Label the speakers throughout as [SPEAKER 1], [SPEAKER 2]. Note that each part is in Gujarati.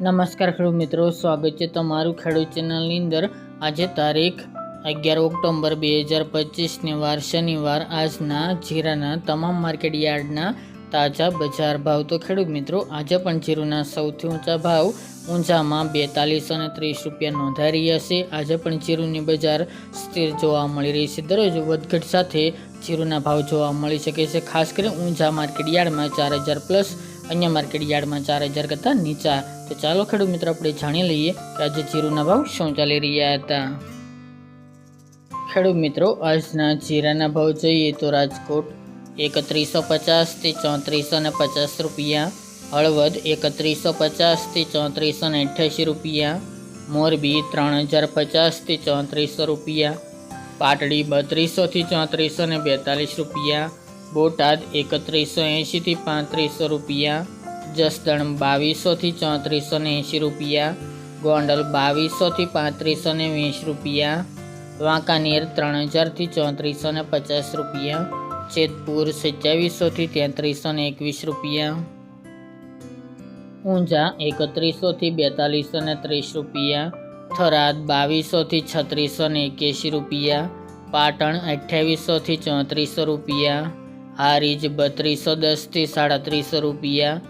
[SPEAKER 1] નમસ્કાર ખેડૂત મિત્રો, સ્વાગત છે તમારું ખેડૂત ચેનલની અંદર. આજે તારીખ અગિયાર ઓક્ટોબર બે હજાર પચીસને વાર, શનિવાર. આજના જીરાના તમામ માર્કેટ યાર્ડના તાજા બજાર ભાવ. તો ખેડૂત મિત્રો, આજે પણ જીરુના સૌથી ઊંચા ભાવ ઊંચામાં બેતાલીસ અને ત્રીસ રૂપિયા નોંધાઈ રહ્યા છે. આજે પણ જીરુની બજાર સ્થિર જોવા મળી રહી છે. દરરોજ વધઘટ સાથે જીરુના ભાવ જોવા મળી શકે છે. ખાસ કરીને ઊંઝા માર્કેટ યાર્ડમાં ચાર હજાર પ્લસ અન્ય માર્કેટ યાર્ડમાં ચાર હજાર કરતાં નીચા. તો ચાલો ખેડૂત મિત્રો, આપણે જાણી લઈએ કે આજે જીરુના ભાવ શું ચાલી રહ્યા હતા. ખેડૂત મિત્રો, આજના જીરાના ભાવ જોઈએ તો રાજકોટ એકત્રીસો પચાસથી ચોત્રીસો ને પચાસ રૂપિયા, હળવદ એકત્રીસો પચાસથી ચોત્રીસો ને અઠ્યાસી રૂપિયા, મોરબી ત્રણ હજાર પચાસથી ચોત્રીસો રૂપિયા, પાટડી બત્રીસોથી ચોત્રીસો ને બેતાલીસ રૂપિયા બોટાદ એકત્રીસો એંશીથી પાંત્રીસો રૂપિયા, જસદણ બાવીસોથી ચોત્રીસો ને એંશી રૂપિયા, ગોંડલ બાવીસોથી પાંત્રીસો ને વીસ રૂપિયા, વાંકાનેર ત્રણ હજારથી ચોત્રીસો ને પચાસ રૂપિયા, જેતપુર સત્યાવીસોથી તેત્રીસો ને એકવીસ રૂપિયા, ઊંઝા એકત્રીસોથી બેતાલીસો ને ત્રીસ રૂપિયા, થરાદ બાવીસોથી છત્રીસો ને એક્યાસી રૂપિયા, પાટણ અઠ્યાવીસોથી ચોત્રીસો રૂપિયા હારીજ બત્રીસો દસથી સાડત્રીસો રૂપિયા,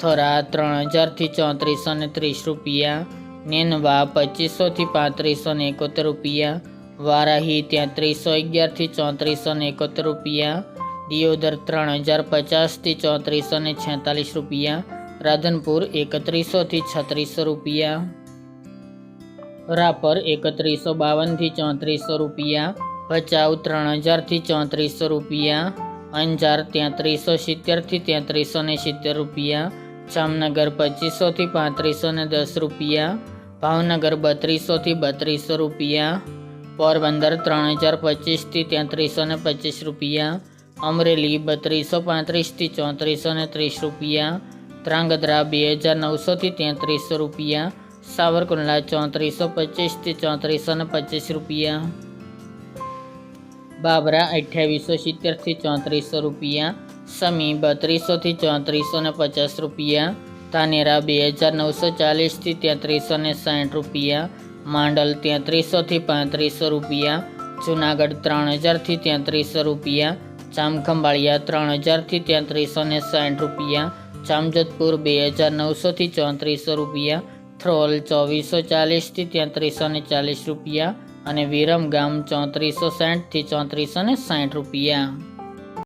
[SPEAKER 1] થરા ત્રણ હજારથી ચોત્રીસો ને ત્રીસ રૂપિયા, નેનવા પચીસોથી પાંત્રીસો ને એકોતેર રૂપિયા, વારાહી ત્યાંત્રીસો અગિયારથી ચોત્રીસો ને એકોતેર રૂપિયા, દિયોદર ત્રણ હજાર પચાસથી ચોત્રીસો ને છેતાલીસ રૂપિયા, રાધનપુર એકત્રીસોથી છત્રીસો રૂપિયા, રાપર એકત્રીસો બાવનથી ચોત્રીસો રૂપિયા, ભચાઉ ત્રણ હજારથી ચોત્રીસો રૂપિયા અંજાર ત્યાંત્રીસો સિત્તેરથી ત્યાંત્રીસો ને સિત્તેર રૂપિયા. જામનગર પચીસોથી પાંત્રીસો ને દસ રૂપિયા. ભાવનગર બત્રીસોથી બત્રીસો રૂપિયા. પોરબંદર ત્રણ હજાર પચીસથી ત્યાંત્રીસો ને પચીસ રૂપિયા. અમરેલી બત્રીસો પાંત્રીસથી ચોત્રીસો ને ત્રીસ રૂપિયા. ધ્રાંગધ્રા બે હજાર નવસોથી તેત્રીસો રૂપિયા. સાવરકુંડલા ચોત્રીસો પચીસથી ચોત્રીસો ને પચીસ રૂપિયા. બાબરા અઠ્યાવીસો સિત્તેરથી ચોત્રીસો રૂપિયા, સમી બત્રીસોથી ચોત્રીસો ને પચાસ રૂપિયા તાનેરા બે હજાર નવસો ચાલીસથી તેત્રીસો ને સાઠ રૂપિયા, માંડલ તેત્રીસોથી પાંત્રીસો રૂપિયા, જુનાગઢ ત્રણ હજારથી તેત્રીસો રૂપિયા ચામખંભાળિયા ત્રણ હજારથી તેત્રીસો ને સાઠ રૂપિયા, જામજોધપુર બે હજાર નવસોથી ચોત્રીસો રૂપિયા, થ્રોલ ચોવીસો ચાલીસથી તેત્રીસો ને ચાલીસ રૂપિયા અને વિરમ ગામ ચોત્રીસો સાઠથી ચોત્રીસો ને સાઠ રૂપિયા.